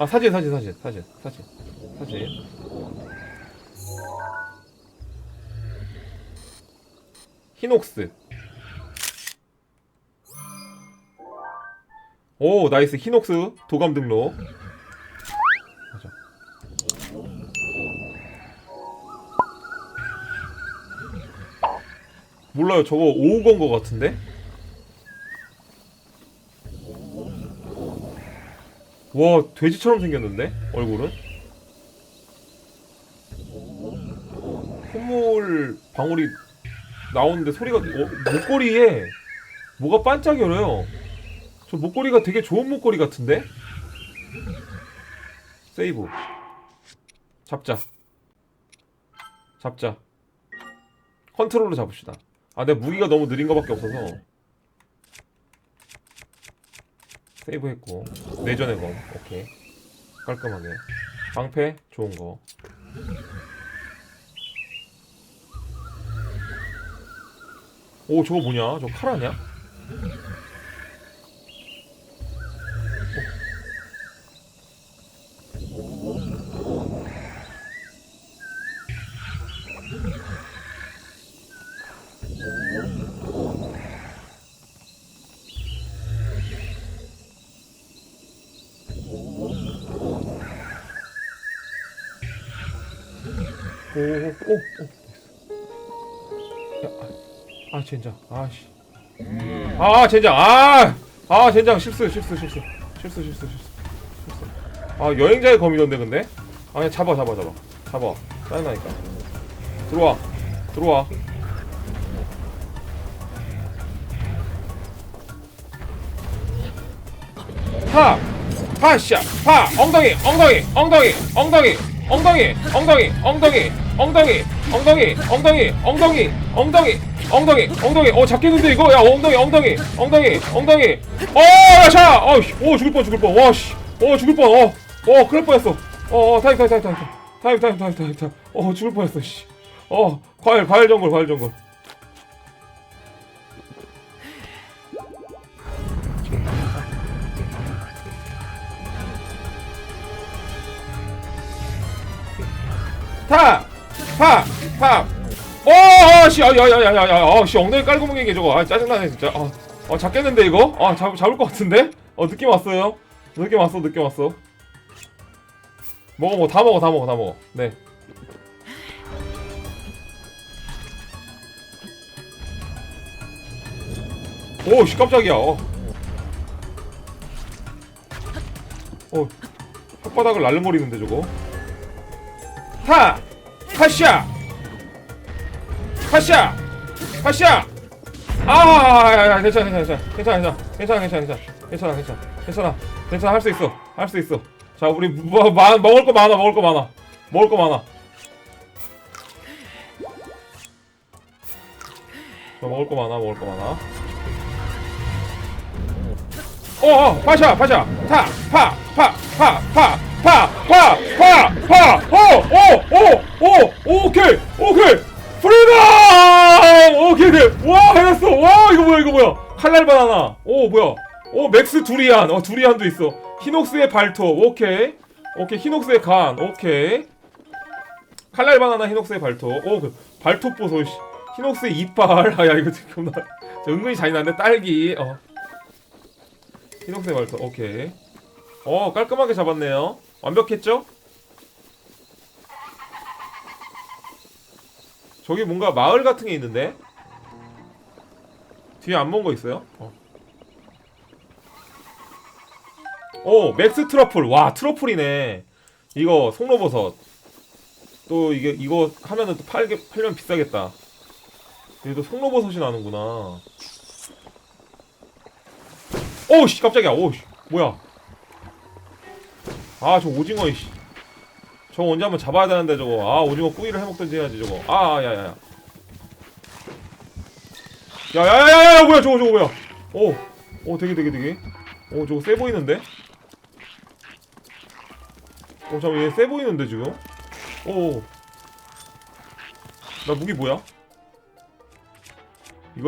아 사진 사진 사진 사진 사진 사진. 히녹스. 오 나이스. 히녹스 도감 등록. 몰라요. 저거 5건 거 같은데 와 돼지처럼 생겼는데? 얼굴은? 콧물 방울이 나오는데 소리가 어, 목걸이에 뭐가 반짝여요. 저 목걸이가 되게 좋은 목걸이 같은데? 세이브. 잡자. 잡자. 컨트롤로 잡읍시다. 아내 무기가 너무 느린 거밖에 없어서 세이브 했고 내전의 검 오케이. 깔끔하게. 방패 좋은 거. 오 저거 뭐냐? 저칼 아냐 오 오오 아, 아 젠장 아씨 아 젠장 아 아 젠장 실수 실수 실수 실수 실수 실수 실수 아 여행자의 검이던데 근데 아 그냥 잡아 잡아 잡아 잡아 짜증나니까 들어와 들어와 파! 파샤! 파! 엉덩이! 엉덩이! 엉덩이! 엉덩이! 엉덩이! 엉덩이! 엉덩이! 엉덩이! 엉덩이! 엉덩이! 엉덩이! 엉덩이! 엉덩이! 엉덩이! 어 잡겠는데 이거? 야 엉덩이! 엉덩이! 엉덩이! 엉덩이! 어! 야 샤! 어이씨! 오 죽을 뻔 죽을 뻔! 와씨! 어 죽을 뻔! 어! 어 큰일 뻔했어! 어, 어 타임 타임 타임 타임 타임 타임 타임 타임 타임 어 죽을 뻔했어 씨! 어 과일 과일 정글 과일 정글 타! 파! 파! 어, 어, 씨, 아, 야, 야, 야, 야, 야, 어, 씨, 엉덩이 깔고 먹는 게 저거, 아, 짜증나네, 진짜. 어, 어, 잡겠는데, 이거? 아, 잡, 잡을 것 같은데? 어, 느낌 왔어요. 느낌 왔어, 느낌 왔어. 먹어, 먹어, 다 먹어, 다 먹어, 다 먹어. 네. 오, 씨, 깜짝이야, 어. 어, 혓바닥을 날름거리는데, 저거. 타! 파샤! 파샤! 파샤! 아, 야, 야, 괜찮아, 괜찮아, 괜찮아, 괜찮아, 괜찮아, 괜찮아, 괜찮아, 괜찮아, 괜찮아, 괜찮아, 할 수 있어, 할 수 있어. 자, 우리 뭐, 마, 먹을 거 많아, 먹을 거 많아, 먹을 거 많아. 자, 먹을 거 많아, 먹을 거 많아. 어, 어, 파샤, 파샤, 타, 파, 파, 파, 파, 파, 파, 파, 파, 어, 어, 어, 어, 오케이, 오케이, 프리덤! 오케이, 오케이, 와, 해냈어, 와, 이거 뭐야, 이거 뭐야, 칼날 바나나, 오, 뭐야, 오, 맥스 두리안, 어, 두리안도 있어, 히녹스의 발톱, 오케이, 오케이, 히녹스의 간, 오케이, 칼날 바나나 히녹스의 발톱, 오, 그 발톱 보소, 씨. 히녹스의 이빨, 아, 야, 이거 지금 나, 저 은근히 잔인한데, 딸기, 어. 히녹스의 발톱, 오케이. 어 깔끔하게 잡았네요 완벽했죠? 저기 뭔가 마을 같은 게 있는데? 뒤에 안 본 거 있어요? 어. 오 맥스 트러플. 와 트러플이네. 이거 송로버섯. 또 이게 이거 하면은 또 팔게 팔면 비싸겠다. 얘도 송로버섯이 나는구나. 오씨 깜짝이야. 오씨 뭐야 아 저 오징어 이씨. 저거 언제 한번 잡아야 되는데 저거. 아 오징어 구이를 해먹든지 해야지 저거. 아 야야 야. 야야야야 뭐야 저거 저거 뭐야? 오 오 되게 되게 되게. 오 저거 세 보이는데? 어 잠깐 얘세 보이는데 지금? 오 나 무기 뭐야?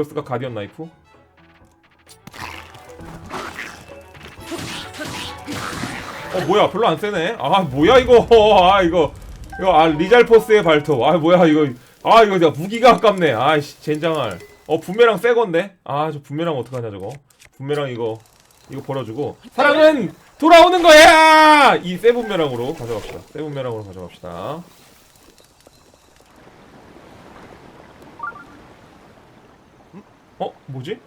쓸까 가디언 나이프 어 뭐야? 별로 안 세네. 아 뭐야 이거? 아 이거. 이거 아 리잘포스의 발톱. 아 뭐야 이거. 아 이거 내가 무기가 아깝네. 아이씨 젠장할. 어 분매랑 새 건데? 아저 분매랑 어떡하냐 저거? 분매랑 이거 이거 버려주고. 사랑은 돌아오는 거야! 이새 분매랑으로 가져갑시다. 새 분매랑으로 가져갑시다. 어? 뭐지?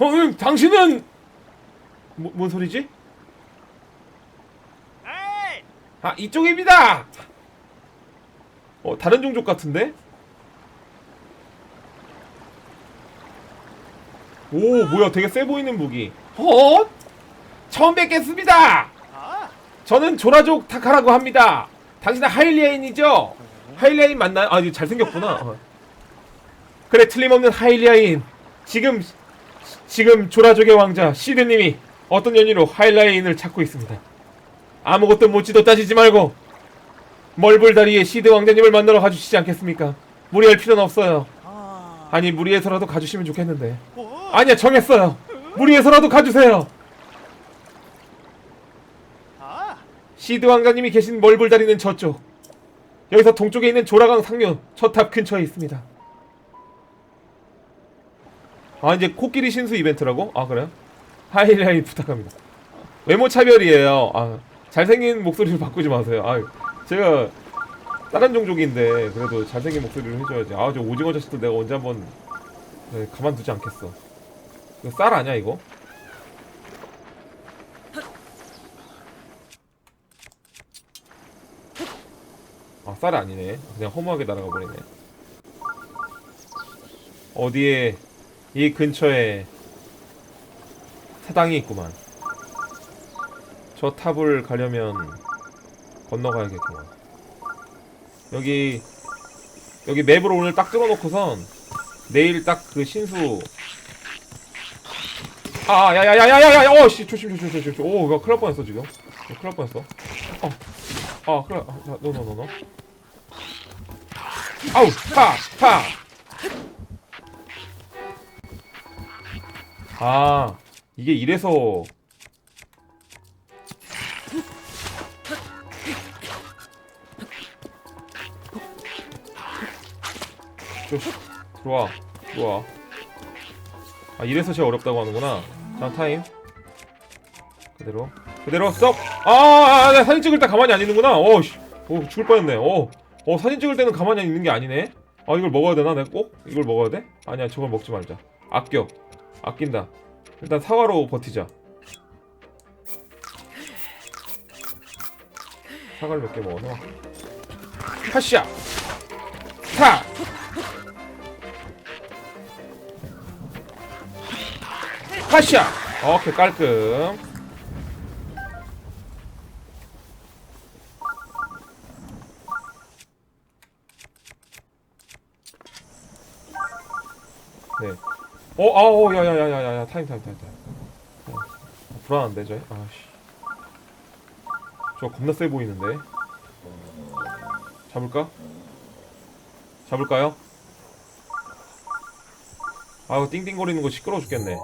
어 응, 당신은 뭐, 뭔 소리지? 아 이쪽입니다. 어 다른 종족 같은데? 오 뭐야 되게 세 보이는 무기. 어? 처음 뵙겠습니다. 저는 조라족 타카라고 합니다. 당신은 하일리아인이죠? 하일리아인 맞나요? 아 잘생겼구나. 어. 그래 틀림없는 하일리아인. 지금 지금 조라족의 왕자 시드님이 어떤 연유로 하일라인을 찾고 있습니다. 아무것도 묻지도 따지지 말고 멀불다리에 시드 왕자님을 만나러 가주시지 않겠습니까? 무리할 필요는 없어요. 아니 무리해서라도 가주시면 좋겠는데. 아니야 정했어요. 무리해서라도 가주세요. 시드 왕자님이 계신 멀불다리는 저쪽. 여기서 동쪽에 있는 조라강 상류 저탑 근처에 있습니다. 아 이제 코끼리 신수 이벤트라고? 아 그래요? 하이라인 부탁합니다. 외모 차별이에요. 아 잘생긴 목소리를 바꾸지 마세요. 아 제가 다른 종족인데 그래도 잘생긴 목소리를 해줘야지. 아 저 오징어 자식들 내가 언제 한번 네, 가만두지 않겠어. 이거 쌀 아니야 이거? 아 쌀이 아니네. 그냥 허무하게 날아가 버리네. 어디에 이 근처에 사당이 있구만. 저 탑을 가려면 건너가야겠구만. 여기 여기 맵으로 오늘 딱 뚫어놓고선 내일 딱 그 신수. 아 야야야야야야야 어씨 조심 조심 조심 조심. 오 이거 날 뻔했어 지금. 이거 날 뻔했어. 어아 큰일 노노노노 아우 파파 아 이게 이래서 저, 들어와 들어와 아 이래서 제일 어렵다고 하는구나. 자 타임. 그대로. 그대로 쏙! 아, 아, 아, 나 사진 찍을 때 가만히 안 있는구나. 어씨. 오 죽을 뻔했네. 어, 어 사진 찍을 때는 가만히 안 있는 게 아니네. 아 이걸 먹어야 되나 내가 꼭? 이걸 먹어야 돼? 아니야 저걸 먹지 말자. 아껴. 아낀다. 일단 사과로 버티자. 사과를 몇 개 먹어서? 파샤 타 파샤 오케이 깔끔 네. 어, 아우, 야, 야, 야, 야, 야, 야, 타임, 타임, 타임, 타임. 어, 불안한데, 저? 아씨. 저 겁나 세 보이는데. 잡을까? 잡을까요? 아우, 띵띵거리는 거 시끄러워 죽겠네.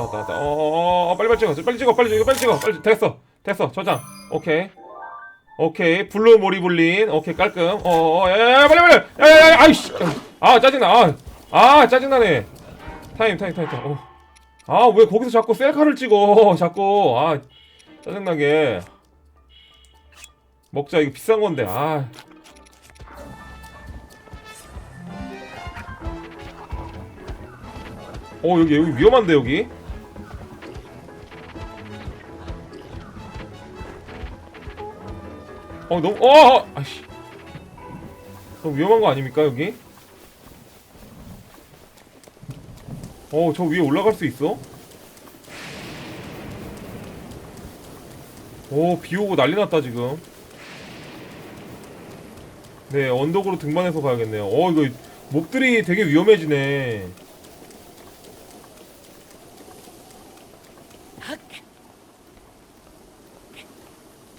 왔다, 왔다, 왔다. 어, 어, 어, 어, 빨리, 빨리 찍어, 빨리 찍어, 빨리 찍어, 빨리 찍어, 빨리, 됐어, 됐어, 저장. 오케이. 오케이. 블루 모리블린. 오케이 깔끔. 어어 야야야 빨리 빨리. 야야야 아이씨. 아 짜증나. 아, 아 짜증나네. 타임 타임 타임 타임. 아왜 거기서 자꾸 셀카를 찍어 자꾸. 아 짜증나게. 먹자. 이거 비싼 건데. 아. 어 여기 여기 위험한데 여기 어 너무 어 어, 아씨 너무 위험한 거 아닙니까 여기? 어 저 위에 올라갈 수 있어? 오 비 오고 난리 났다 지금 네 언덕으로 등반해서 가야겠네요 어 이거 몹들이 되게 위험해지네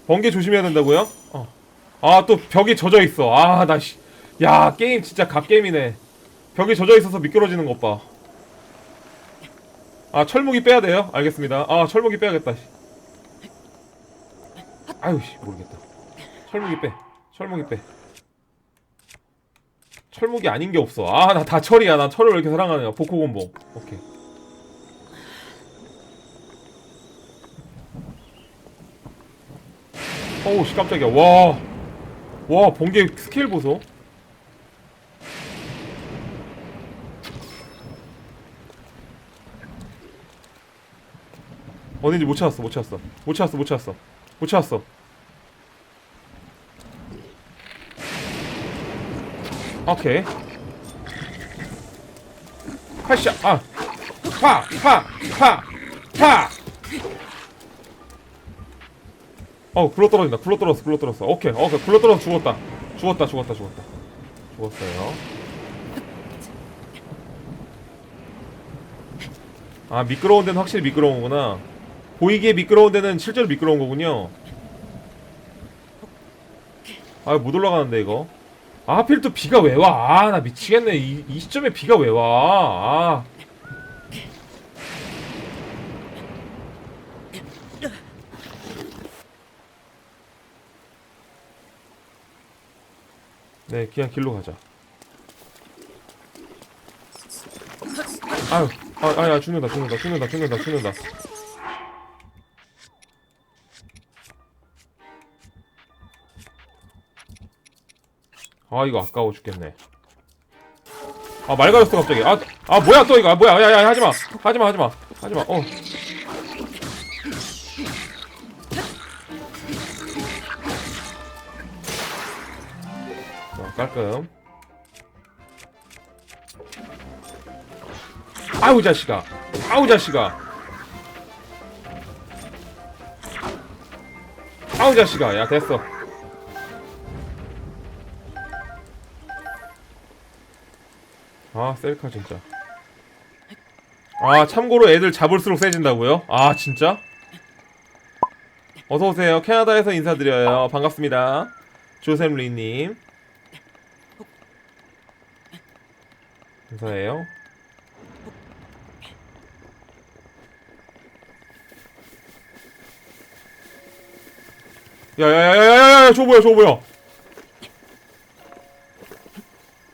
번개 조심해야 된다고요? 어. 아, 또 벽에 젖어 있어. 아, 나 씨. 야, 게임 진짜 갓게임이네. 벽이 젖어 있어서 미끄러지는 것 봐. 아 철무기 빼야 돼요? 알겠습니다. 아 철무기 빼야겠다. 씨. 아유 씨 모르겠다. 철무기 빼. 철무기 빼. 철무기 아닌 게 없어. 아 나 다 철이야. 나 철을 왜 이렇게 사랑하냐. 복고곤봉. 오케이. 어우 씨 깜짝이야. 와. 와 번개 스케일 보소. 어딘지 못 찾았어 못 찾았어 못 찾았어 못 찾았어 못 찾았어 오케이 파샤 아파파파파 어 굴러 떨어진다. 굴러 떨어졌어 굴러 떨어졌어. 오케이 굴러 떨어져 죽었다. 죽었다 죽었다 죽었다. 죽었어요. 아 미끄러운 데는 확실히 미끄러운 거구나. 보이기에 미끄러운 데는 실제로 미끄러운 거군요. 아 못 올라가는데 이거? 아 하필 또 비가 왜 와? 아나 미치겠네. 이, 이 시점에 비가 왜 와? 아. 네 그냥 길로 가자. 아유 아, 아 야 죽는다 죽는다 죽는다 죽는다 죽는다. 아 이거 아까워 죽겠네. 아 맑아졌어 갑자기. 아, 아 뭐야 또 이거? 아 뭐야 야 야 하지마. 하지마 하지마. 하지마. 어 깔끔. 아우 자식아. 아우 자식아. 아우 자식아. 야 됐어. 아 셀카 진짜. 아 참고로 애들 잡을수록 세진다고요? 아 진짜? 어서오세요. 캐나다에서 인사드려요. 반갑습니다. 조셉 리님 인사해요 야야야야야야 저거 뭐야 저거 뭐야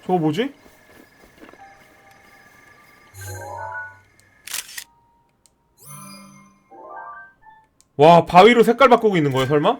저거 뭐지? 와 바위로 색깔 바꾸고 있는 거야 설마?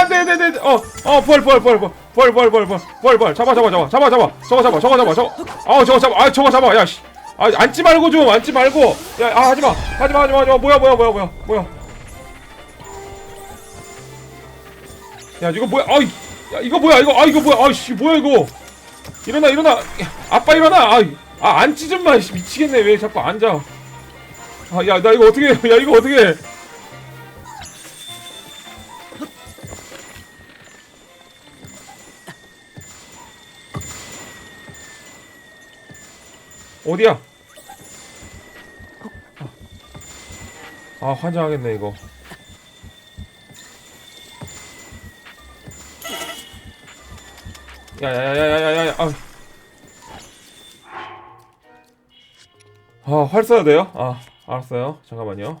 아 네네네. 어어벌벌벌벌벌벌벌벌벌벌 잡아 잡아 잡아. 잡아 잡아. 저거 잡아 저거 잡아 저거. 아 저거 잡아. 아 저거 잡아. 야씨. 아 앉지 말고 좀 앉지 말고. 야 아 하지마. 하지마 하지마 하지마. 뭐야 뭐야 뭐야 뭐야 뭐야. 야 이거 뭐야? 아이 야 이거 뭐야? 이거 아 이거 뭐야? 아씨 뭐야 이거? 일어나 일어나. 야, 아빠 일어나. 아이 아 앉지 좀마 미치겠네. 왜 자꾸 앉아? 아 야 나 이거 어떻게 해? 야 이거 어떻게 어디야? 아 환장하겠네 이거 야야야야야야야 아. 아, 활 써야 돼요? 아, 알았어요. 잠깐만요.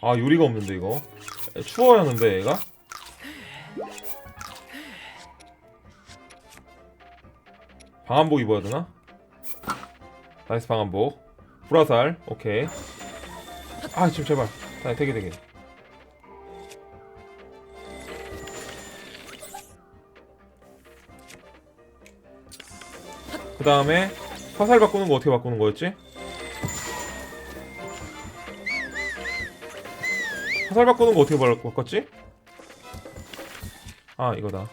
아, 요리가 없는데, 이거. 추워야 하는데, 얘가? 방한복 입어야 되나? 나이스 방한복. 불화살, 오케이. 아, 지금 제발. 자, 되게, 되게. 그 다음에 화살 바꾸는 거 어떻게 바꾸는 거였지? 화살 바꾸는 거 어떻게 바- 바꿨지? 아 이거다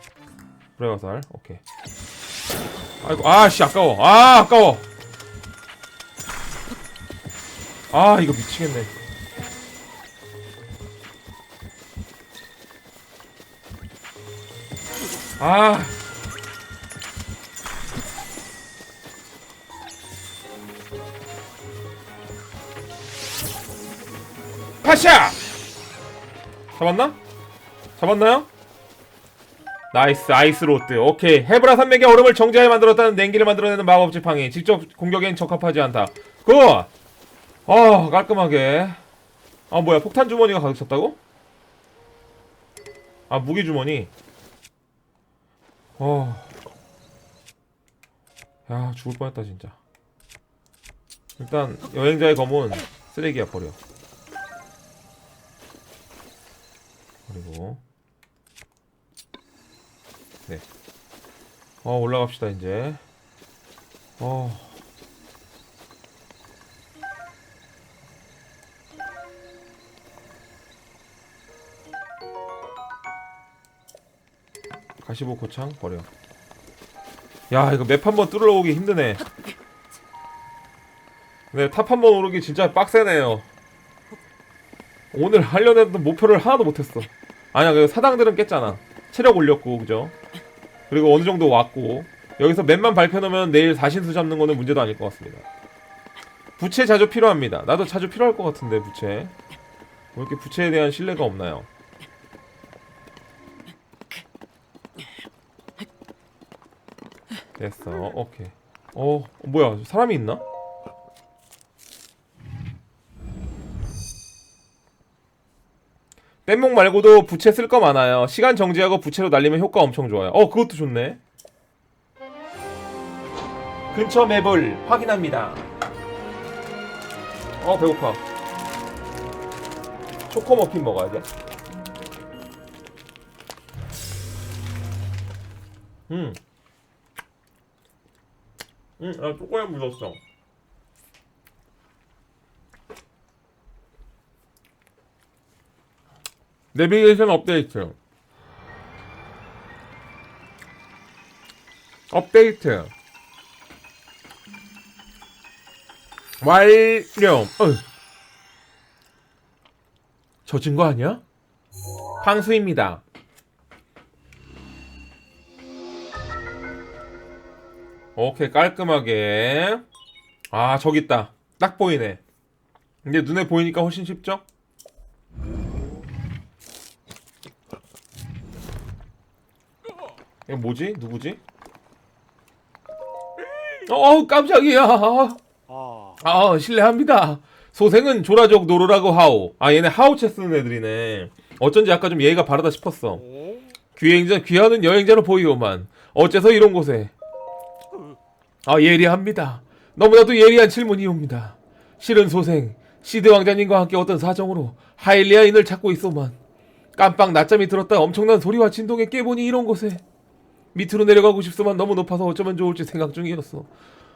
불의 화살 오케이 아이고 아씨 아까워. 아 아까워. 아 이거 미치겠네. 아. 파샤! 잡았나? 잡았나요? 나이스 아이스 로트 오케이. 헤브라 산맥의 얼음을 정지하여 만들었다는 냉기를 만들어내는 마법 지팡이. 직접 공격엔 적합하지 않다. 굿! 어 깔끔하게. 아 뭐야. 폭탄 주머니가 가득 찼다고? 아 무기 주머니? 어. 야 죽을 뻔했다 진짜. 일단 여행자의 검은 쓰레기야 버려. 그리고 어 올라갑시다 이제. 어. 가시보 고창 버려. 야 이거 맵 한번 뚫으러 오기 힘드네. 네, 탑 한번 오르기 진짜 빡세네요. 오늘 하려는 했던 목표를 하나도 못했어. 아니야, 그 사당들은 깼잖아. 체력 올렸고, 그죠? 그리고 어느 정도 왔고, 여기서 맵만 밝혀놓으면 내일 사신수 잡는 거는 문제도 아닐 것 같습니다. 부채 자주 필요합니다. 나도 자주 필요할 것 같은데, 부채. 왜 이렇게 부채에 대한 신뢰가 없나요? 됐어, 오케이. 어, 뭐야, 사람이 있나? 뗏목 말고도 부채 쓸 거 많아요. 시간 정지하고 부채로 날리면 효과 엄청 좋아요. 어, 그것도 좋네. 근처 맵을 확인합니다. 어, 배고파. 초코 머핀 먹어야 돼. 음. 음, 아, 초코에 묻었어. 내비게이션 업데이트. 업데이트. 완료. 어. 젖은 거 아니야? 황수입니다. 오케이 깔끔하게. 아 저기 있다. 딱 보이네. 근데 눈에 보이니까 훨씬 쉽죠? 이거 뭐지? 누구지? 어 깜짝이야. 아, 아 실례합니다. 소생은 조라족 노르라고 하오. 아 얘네 하오체 쓰는 애들이네. 어쩐지 아까 좀 예의가 바르다 싶었어. 오, 귀행자 귀하는 여행자로 보이오만. 어째서 이런 곳에? 아 예리합니다. 너무나도 예리한 질문이옵니다. 실은 소생 시드 왕자님과 함께 어떤 사정으로 하일리아인을 찾고 있소만. 깜빡 낮잠이 들었다 엄청난 소리와 진동에 깨보니 이런 곳에 밑으로 내려가고 싶소만 너무 높아서 어쩌면 좋을지 생각 중이었어.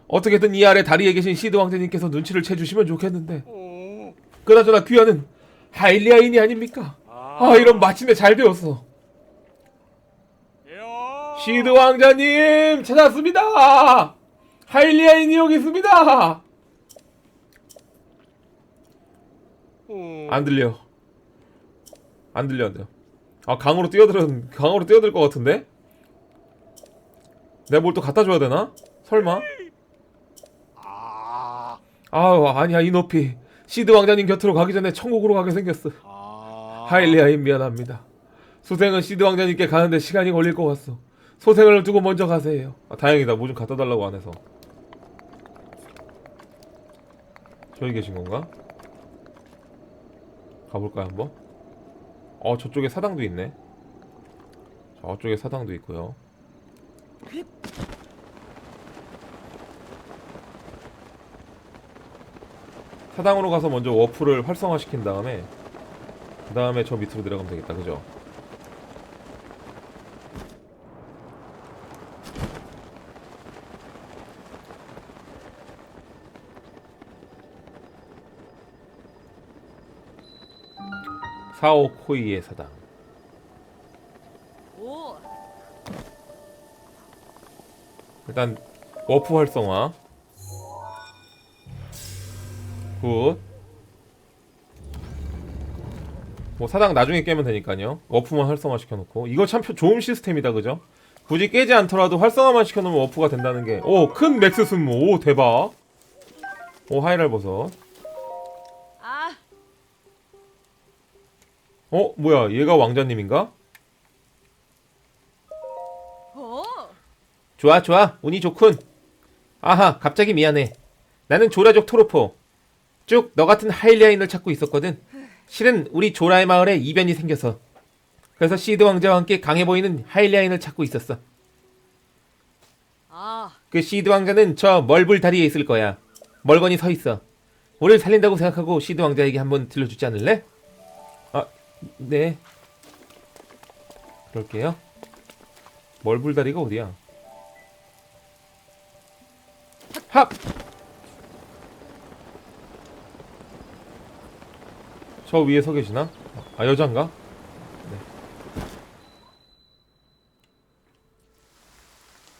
어떻게든 이 아래 다리에 계신 시드 왕자님께서 눈치를 채주시면 좋겠는데. 오, 그나저나 귀하는 하일리아인이 아닙니까? 아 이런 마침내 잘 되었어. 야, 시드 왕자님 찾았습니다. 하일리아인이 여기 있습니다. 오, 안 들려. 안 들려 안 들려. 아 강으로 뛰어들은 강으로 뛰어들 것 같은데? 내가 뭘 또 갖다 줘야 되나? 설마? 아, 아우 아니야 이 높이. 시드 왕자님 곁으로 가기 전에 천국으로 가게 생겼어. 아, 하일리아인 미안합니다. 소생은 시드 왕자님께 가는데 시간이 걸릴 것 같소. 소생을 두고 먼저 가세요. 아, 다행이다. 뭐 좀 갖다 달라고 안 해서. 저기 계신 건가? 가볼까요 한번? 어 저쪽에 사당도 있네. 저쪽에 사당도 있고요. 사당으로 가서 먼저 워프를 활성화시킨 다음에 그 다음에 저 밑으로 내려가면 되겠다 그죠? 사오코이의 사당 일단 워프 활성화. 굿. 뭐 사당 나중에 깨면 되니까요. 워프만 활성화 시켜놓고 이거 참 표- 좋은 시스템이다, 그죠? 굳이 깨지 않더라도 활성화만 시켜놓으면 워프가 된다는 게. 오, 큰 맥스 순무. 오, 대박. 오, 하이랄 버섯. 아, 어, 뭐야? 얘가 왕자님인가? 좋아, 좋아. 운이 좋군. 아하, 갑자기 미안해. 나는 조라족 토로포. 쭉 너 같은 하일리아인을 찾고 있었거든. 실은 우리 조라의 마을에 이변이 생겨서. 그래서 시드 왕자와 함께 강해 보이는 하일리아인을 찾고 있었어. 아, 그 시드 왕자는 저 멀불 다리에 있을 거야. 멀거니 서 있어. 우리를 살린다고 생각하고 시드 왕자에게 한번 들려주지 않을래? 아, 네. 그럴게요. 멀불 다리가 어디야? 합! 저 위에 서 계시나? 아, 여잔가?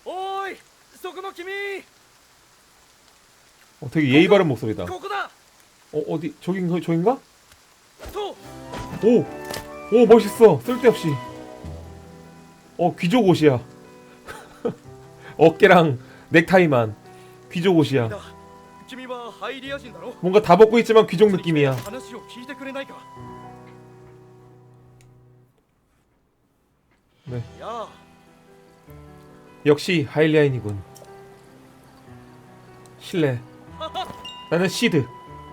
오이! 소그노 키미! 어, 되게 예의 바른 목소리다. 어, 어디, 저긴, 저, 저인가? 오! 오, 멋있어! 쓸데없이. 어, 귀족 옷이야. 어깨랑 넥타이만. 귀족 옷이야. 뭔가 다 벗고 있지만 귀족 느낌이야. 네. 역시 하일리아인이군. 실례. 나는 시드.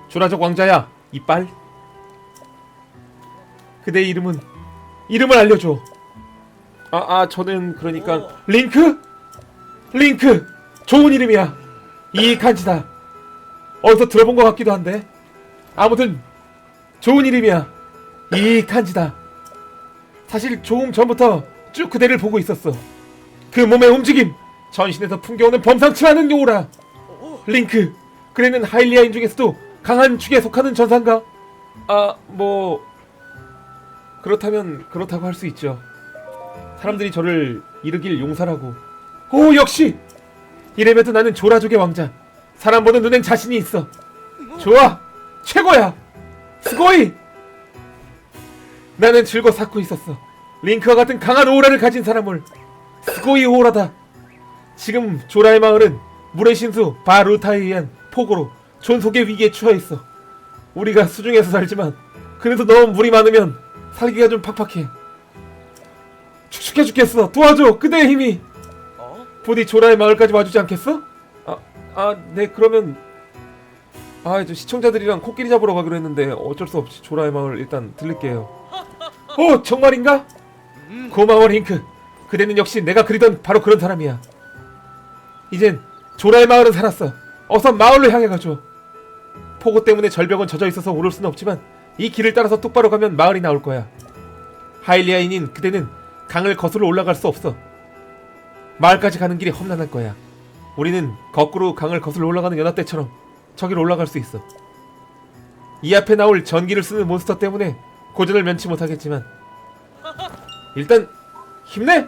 조라족 왕자야. 이빨. 그대 이름은 이름을 알려줘. 아, 아, 저는 그러니까 링크? 링크! 좋은 이름이야. 이 간지다. 어디서 들어본 것 같기도 한데. 아무튼 좋은 이름이야. 이 간지다. 사실 조금 전부터 쭉 그대를 보고 있었어. 그 몸의 움직임 전신에서 풍겨오는 범상치 않은 おお 링크 그래는 하일리아인 중에서도 강한 축에 속하는 전사인가? 아 뭐 그렇다면 그렇다고 할 수 있죠. 사람들이 저를 이르길 용사라고. 오 역시 이래봬도 나는 조라족의 왕자 사람 보는 눈엔 자신이 있어 좋아 최고야 스고이 나는 즐거 쌓고 있었어 링크와 같은 강한 오라를 가진 사람을 스고이 오라다 지금 조라의 마을은 물의 신수 바루타에 의한 폭우로 존속의 위기에 처해 있어. 우리가 수중에서 살지만 그래도 너무 물이 많으면 살기가 좀 팍팍해. 축축해 죽겠어. 도와줘. 그대의 힘이. 부디 조라의 마을까지 와주지 않겠어? 아, 아, 네, 그러면. 아, 이제 시청자들이랑 코끼리 잡으러 가기로 했는데 어쩔 수 없이 조라의 마을 일단 들릴게요. 오, 정말인가? 고마워, 링크. 그대는 역시 내가 그리던 바로 그런 사람이야. 이젠 조라의 마을은 살았어. 어서 마을로 향해 가죠. 폭우 때문에 절벽은 젖어 있어서 오를 수는 없지만 이 길을 따라서 똑바로 가면 마을이 나올 거야. 하일리아인인 그대는 강을 거슬러 올라갈 수 없어. 마을까지 가는 길이 험난할 거야 우리는 거꾸로 강을 거슬러 올라가는 연합대처럼 저기로 올라갈 수 있어 이 앞에 나올 전기를 쓰는 몬스터 때문에 고전을 면치 못하겠지만 일단 힘내.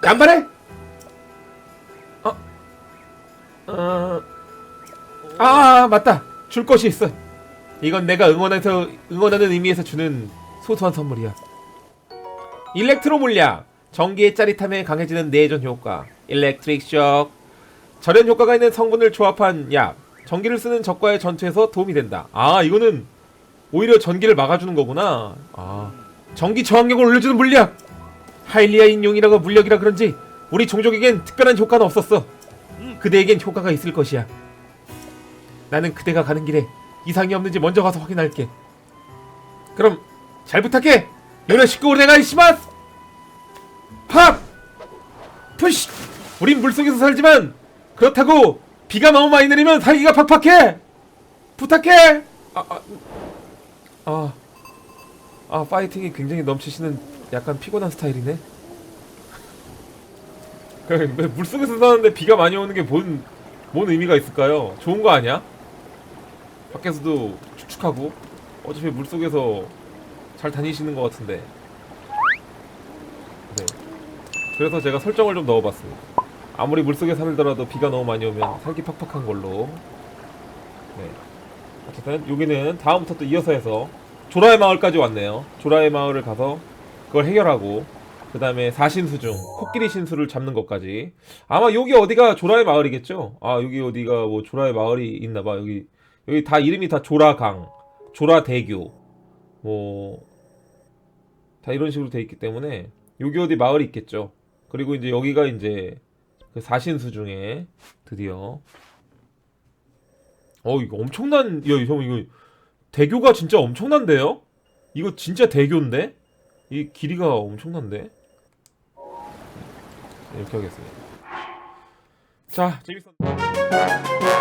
간발해. 어. 어. 아 맞다. 줄 것이 있어. 이건 내가 응원해서 응원하는 의미에서 주는 소소한 선물이야. 일렉트로 물약. 전기의 짜릿함에 강해지는 내전 효과. 일렉트릭 쇼크. 절연 효과가 있는 성분을 조합한 약. 전기를 쓰는 적과의 전투에서 도움이 된다. 아 이거는 오히려 전기를 막아주는 거구나. 아, 전기 저항력을 올려주는 물약. 하일리아인 용이라고 물력이라 그런지 우리 종족에겐 특별한 효과는 없었어. 그대에겐 효과가 있을 것이야. 나는 그대가 가는 길에 이상이 없는지 먼저 가서 확인할게. 그럼 잘 부탁해. 요네시코 오네가이시마스. 팝. 푸시. 우린 물속에서 살지만 그렇다고 비가 너무 많이 내리면 살기가 팍팍해. 부탁해. 아, 아. 아, 아 파이팅이 굉장히 넘치시는 약간 피곤한 스타일이네. 그, 왜 물속에서 사는데 비가 많이 오는 게 뭔, 뭔 의미가 있을까요? 좋은 거 아니야? 밖에서도 축축한 익숙하고 어차피 물속에서 잘 다니시는 것 같은데. 네. 그래서 제가 설정을 좀 넣어봤습니다. 아무리 물속에 살더라도 비가 너무 많이 오면 살기 팍팍한 걸로. 네. 어쨌든 여기는 다음부터 또 이어서 해서 조라의 마을까지 왔네요. 조라의 마을을 가서 그걸 해결하고 그 다음에 사신수 중 코끼리 신수를 잡는 것까지. 아마 여기 어디가 조라의 마을이겠죠? 아 여기 어디가 뭐 조라의 마을이 있나봐. 여기 여기 다 이름이 다 조라강 조라대교. 뭐 다 이런 식으로 돼 있기 때문에 여기 어디 마을이 있겠죠. 그리고 이제 여기가 이제 그 사신수 중에 드디어 어 이거 엄청난 야형 이거 대교가 진짜 엄청난데요? 이거 진짜 대교인데 이 길이가 엄청난데 이렇게 하겠습니다. 자 재밌었.